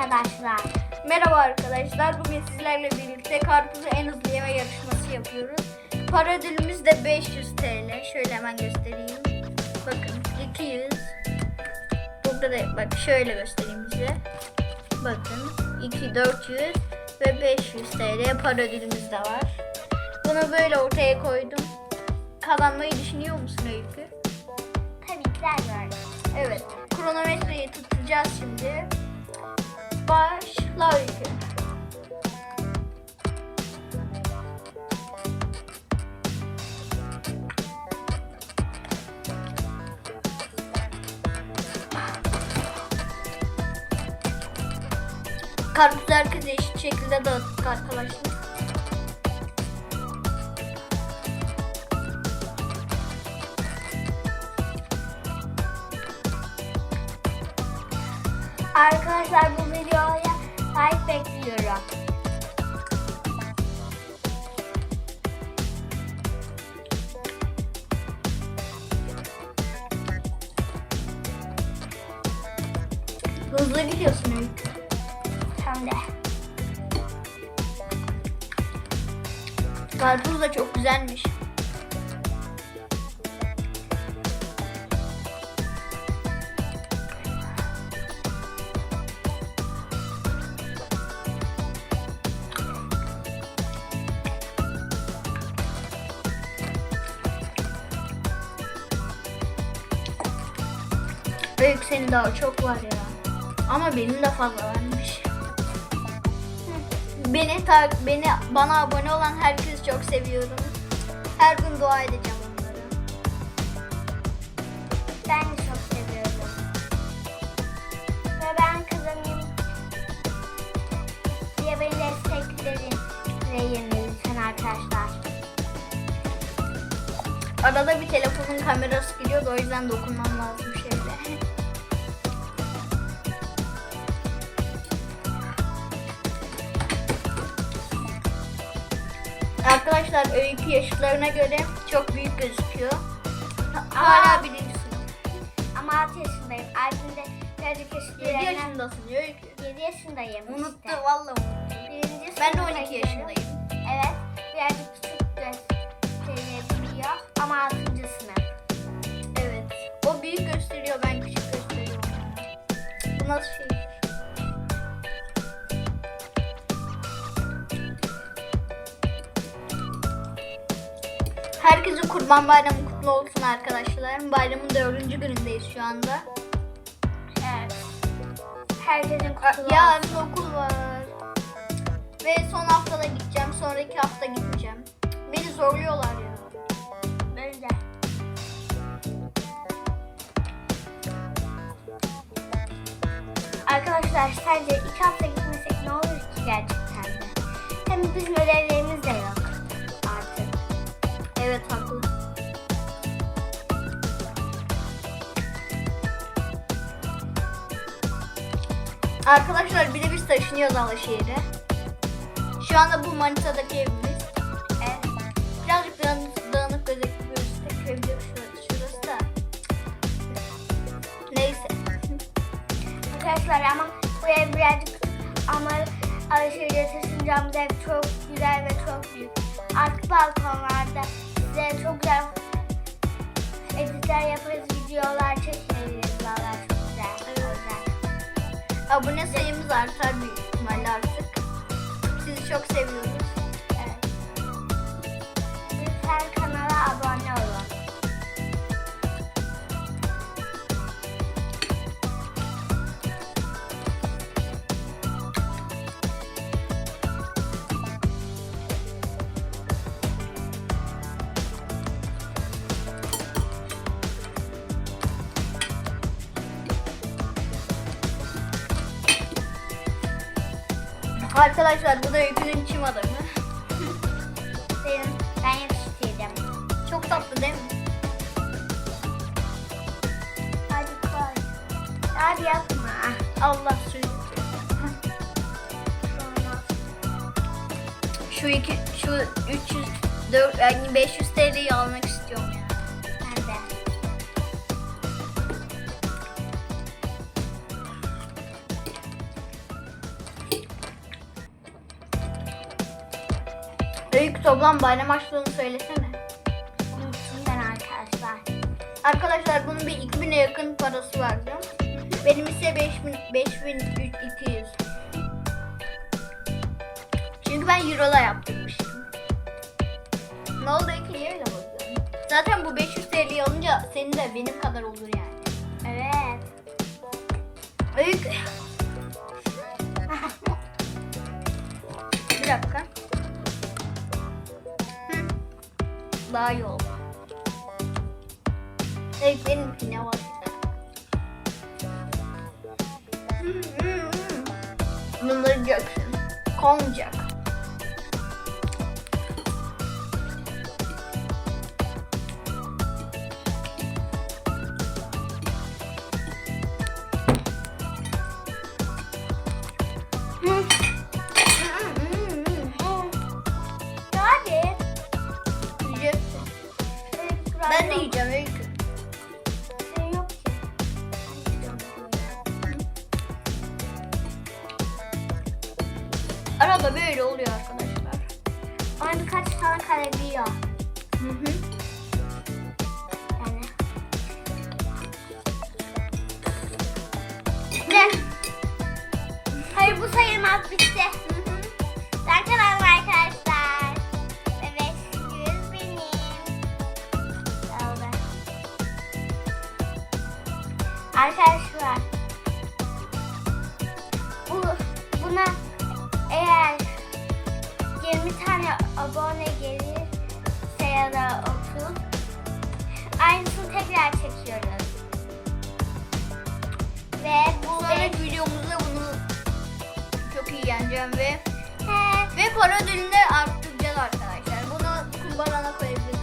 arkadaşlar. Merhaba arkadaşlar. Bugün sizlerle birlikte karpuzu en hızlı yeme yarışması yapıyoruz. Para ödülümüz de 500 TL. Şöyle hemen göstereyim. Bakın 200. Burada da bak şöyle göstereyim size. Bakın 2 400 ve 500 TL para ödülümüz de var. Bunu böyle ortaya koydum. Kazanmayı düşünüyor musun Öykü? Tabii ki de. Evet. Kronometreyi tutacağız şimdi. Başla Öykü. Karpuzu herkese eşit şekilde dağıttık. Arkadaşlar Hızlı gidiyorsun Öykü. Hem de. Karpuz da çok güzelmiş. Büyük senin daha çok var ya. Ama benim de fazla varmış. Beni tak beni bana abone olan herkesi çok seviyorum. Her gün dua edeceğim onlara. Ben çok seviyorum. Ve ben kazanayım diye beni destekleyin. lütfen arkadaşlar. Arada bir telefonun kamerası giriyor da o yüzden dokunmam lazım şöyle. Arkadaşlar öykü yaşlarına göre çok büyük gözüküyor. Hala birinci sınıf. Ama 6 yaşındayım. Albümde birazcık 7 yaşındayım. yaşındasın öykü. 7 yaşındayım Unuttu işte. vallahi unuttu. Birinci Ben de sınıfa 12 gidiyorum. yaşındayım. Evet. Birazcık küçük gösterebiliyor. Ama 6. sınıf. Evet. O büyük gösteriyor ben küçük gösteriyorum. Bu nasıl şey? Herkesin kurban bayramı kutlu olsun arkadaşlar. Bayramın dördüncü günündeyiz şu anda. Evet. Herkesin kutlu olsun. Yarın okul var. Ve son haftada gideceğim. Sonraki hafta gitmeyeceğim. Beni zorluyorlar ya. Ben de. Arkadaşlar sence iki hafta gitmesek ne olur ki gerçekten? Hem bizim ödevlerimiz de yok. Evet haklı. Arkadaşlar bir de biz taşınıyoruz Alaşehir'e. Şu anda bu Manisa'daki evimiz. Evet. Birazcık dağınık, dağınık gözüküyoruz. Tek evde şurası, da. Neyse. Arkadaşlar ama bu ev birazcık ama alışverişe taşınacağımız ev çok güzel ve çok büyük. Arka balkonlarda size çok güzel editler yaparız, videolar çekeriz. Valla çok güzel. O yüzden. Abone sayımız artar büyük ihtimalle artık. Sizi çok seviyoruz. Arkadaşlar bu da Öykü'nün çim adamı. Benim, ben yetiştirdim. Çok tatlı değil mi? Hadi koy. Hadi yapma. Allah suyu. Şu iki, şu 300, 4, yani 500 TL'yi almak istiyorum Öykü toplam bayram harçlığını söylesene. Unuttum ben arkadaşlar. Arkadaşlar bunun bir 2000'e yakın parası vardı. Benim ise 5000 5200. Çünkü ben eurola yaptırmıştım. Ne oldu ki niye öyle bakıyorsun? Zaten bu 500 TL alınca senin de benim kadar olur yani. Evet. Öykü. Bir dakika. Daha iyi oldu. Evet benimki ne var? Bunları Jackson. Konacak. Ben de yiyeceğim Öykü. Şey. Arada böyle oluyor arkadaşlar. Ama birkaç tane kalabiliyor. Hı hı. Yani. Ne? Hayır bu sayılmaz bitti. Ben kazandım arkadaşlar. bir tane abone gelirse ya da 30 aynısını tekrar çekiyoruz. Ve bu Sonra benim... videomuzda bunu çok iyi yeneceğim ve He. ve para ödülünü arttıracağız arkadaşlar. Bunu kumbarana koyabiliriz.